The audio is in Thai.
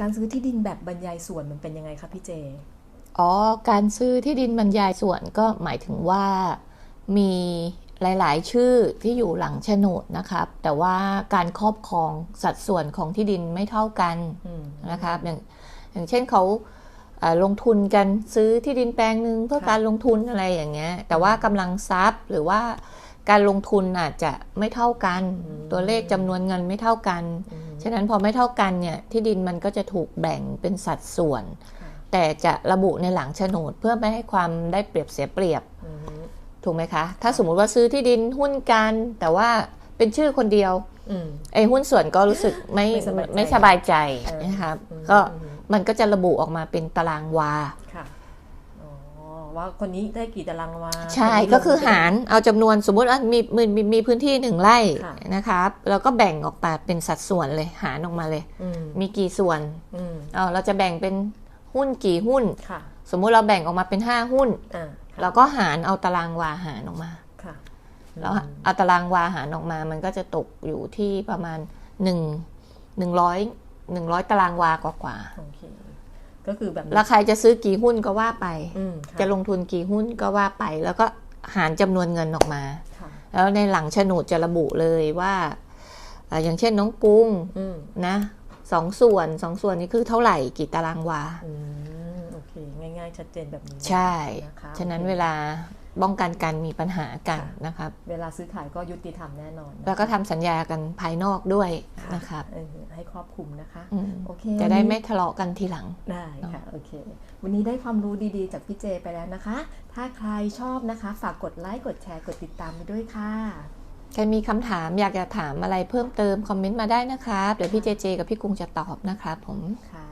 การซื้อที่ดินแบบบรรยายส่วนมันเป็นยังไงคะพี่เจ อ๋อ การซื้อที่ดินบรรยายส่วนก็หมายถึงว่ามีหลาย ๆ ชื่อที่อยู่หลังโฉนดนะครับ แต่ว่าการครอบครองสัดส่วนของที่ดินไม่เท่ากันอืมนะครับ อย่างอย่างเช่นเขาเอ่อลงทุนกันซื้อที่ดินแปลงหนึ่งเพื่อค่ะการลงทุนอะไรอย่างเงี้ย แต่ว่ากำลังทรัพย์หรือว่าการลงทุนอาจจะไม่เท่ากัน ตัวเลขจำนวนเงินไม่เท่ากันอืม ฉะนั้นพอไม่เท่ากันเนี่ยที่ดินมันก็จะถูกแบ่งเป็นสัดส่วนค่ะแต่จะระบุในหลังโฉนดเพื่อไม่ให้ความได้เปรียบเสียเปรียบอืมถูกไหมคะ ถ้าสมมุติว่าซื้อที่ดินหุ้นกัน แต่ว่าเป็นชื่อคนเดียวอืมไอ้หุ้นส่วนก็รู้สึกไม่ไม่ไม่สสบาบายยใจใจเออนะครับอืมก็อืมมันก็จะระบุออกมาเป็นตารางวาค่ะอ๋อ ว่าคนนี้ได้กี่ตารางวาใช่นนี้ก็คือลงหารเอาจำนวนสมมุติว่ามีมีมีมีพื้นที่หนึ่งไร่ค่ะนะครับแล้วก็แบ่งออกมาเป็นสัดส่วนเลยหารออกมาเลยอืมมีกี่ส่วนอืมเอาเราจะแบ่งเป็นหุ้นกี่หุ้นค่ะสมมุติเราแบ่งออกมาเป็น5หุ้นอ่าเราก็หารเอาตารางวาหารออกมาค่ะแล้วเอาตารางวาหารออกมามันก็จะตกอยู่ที่ประมาณ1 100 100ตารางวากว่าโอเค ก็คือแบบๆแล้วใครจะซื้อกี่หุ้นก็ว่าไปอืมค่จะลงทุนกี่หุ้นก็ว่าไป แล้วก็หารจำนวนเงินออกมาค่ะแล้วในหลังโฉนดจะระบุเลยว่าอ่าอย่างเช่นน้องกุ้งอืมนะสองส่วนสองส่วนนี้คือเท่าไหร่กี่ตารางวาอืมโอเค ง่าย ๆ ชัดเจนแบบนี้ ใช่นะคะฉะนั้นโอคเวลา ป้องกันการมีปัญหากันค่ะนะครับเวลาซื้อขายก็ยุติธรรมแน่นอนนะแล้วก็ทำสัญญากันภายนอกด้วยค่ะนะครับเออให้ครอบคลุมนะคะอืมโอเคจะได้วันนี้ไม่ทะเลาะกันทีหลังได้ค่ะโอเค วันนี้ได้ความรู้ดีๆ จากพี่เจไปแล้วนะคะ ถ้าใครชอบนะคะ ฝากกดไลค์กดแชร์กดติดตามไปด้วยค่ะใครมีคำถามอยากจะถามอะไรเพิ่มเติมคอมเมนต์มาได้นะครับเดี๋ยวพี่เจเจกับพี่กุ้งจะตอบนะครับผมค่ะ